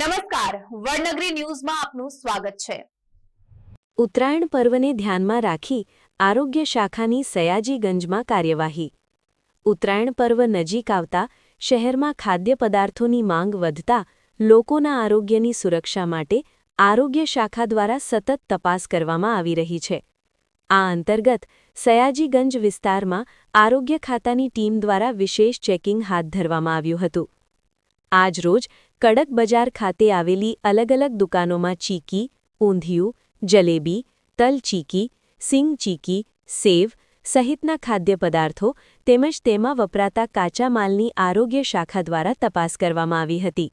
વડનગરી ન્યૂઝમાં આપનું સ્વાગત છે. ઉત્તરાયણ પર્વને ધ્યાનમાં રાખી આરોગ્ય શાખાની સયાજીગંજમાં કાર્યવાહી. ઉત્તરાયણ પર્વ નજીક આવતા શહેરમાં ખાદ્ય પદાર્થોની માંગ વધતા લોકોના આરોગ્યની સુરક્ષા માટે આરોગ્ય શાખા દ્વારા સતત તપાસ કરવામાં આવી રહી છે. આ અંતર્ગત સયાજીગંજ વિસ્તારમાં આરોગ્ય ખાતાની ટીમ દ્વારા વિશેષ ચેકિંગ હાથ ધરવામાં આવ્યું હતું. આજ રોજ કડક બજાર ખાતે આવેલી અલગ અલગ દુકાનોમાં ચીકી, ઊંધિયું, જલેબી, તલ ચીકી, સિંગ ચીકી, સેવ સહિતના ખાદ્ય પદાર્થો તેમજ તેમાં વપરાતા કાચા માલની આરોગ્ય શાખા દ્વારા તપાસ કરવામાં આવી હતી.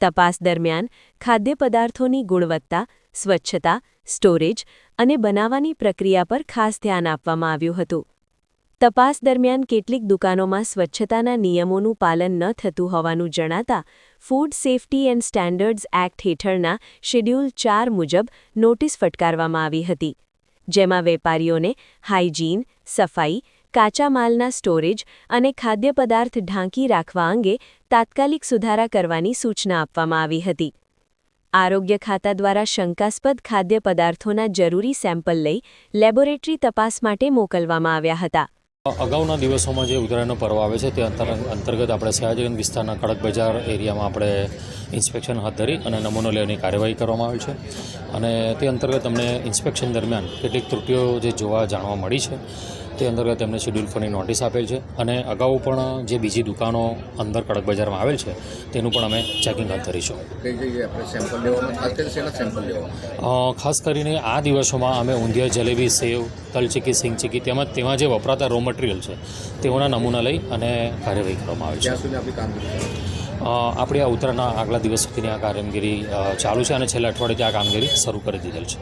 તપાસ દરમિયાન ખાદ્ય પદાર્થોની ગુણવત્તા, સ્વચ્છતા, સ્ટોરેજ અને બનાવવાની પ્રક્રિયા પર ખાસ ધ્યાન આપવામાં આવ્યું હતું. તપાસ દરમિયાન કેટલીક દુકાનોમાં સ્વચ્છતાના નિયમોનું પાલન ન થતું હોવાનું જણાતા food safety and standards act હેઠળના શેડ્યુલ ચાર મુજબ નોટિસ ફટકારવામાં આવી હતી, જેમાં વેપારીઓને હાઇજીન, સફાઈ, કાચા માલના સ્ટોરેજ અને ખાદ્ય પદાર્થ ઢાંકી રાખવા અંગે તાત્કાલિક સુધારા કરવાની સૂચના આપવામાં આવી હતી. આરોગ્ય ખાતા દ્વારા શંકાસ્પદ ખાદ્ય પદાર્થોના જરૂરી સેમ્પલ લઈ લેબોરેટરી તપાસ માટે મોકલવામાં આવ્યા હતા. અગાઉના દિવસોમાં જે ઉત્તરાયણનો પર્વ આવે છે તે અંતર, અંતર્ગત આપણે સયાજગન વિસ્તારના કડક બજાર એરિયામાં આપણે ઇન્સ્પેક્શન હાથ ધરી અને નમૂનો લેવાની કાર્યવાહી કરવામાં આવી છે. અને તે અંતર્ગત અમને ઇન્સ્પેક્શન દરમિયાન કેટલીક ત્રુટીઓ જે જોવા જાણવા મળી છે તે અંતર્ગત એમને શેડ્યુલ ફોરની નોટિસ આપેલ છે અને અગાઉ પણ જે બીજી દુકાનો અંદર કડક બજારમાં આવેલ છે તેનું પણ અમે ચેકિંગ હાથ ધરીશું ખાસ કરીને આ દિવસોમાં અમે ઊંધિયા જલેબી સેવ તલચીકી સિંગચીકી તેમજ તેમાં જે વપરાતા રો મટીરિયલ છે તેઓના નમૂના લઈ અને કાર્યવાહી કરવામાં આવે છે. આપણે આ ઉત્તરાયણના આગલા દિવસ સુધીની આ કામગીરી ચાલુ છે અને છેલ્લા અઠવાડિયેથી આ કામગીરી શરૂ કરી દીધેલ છે.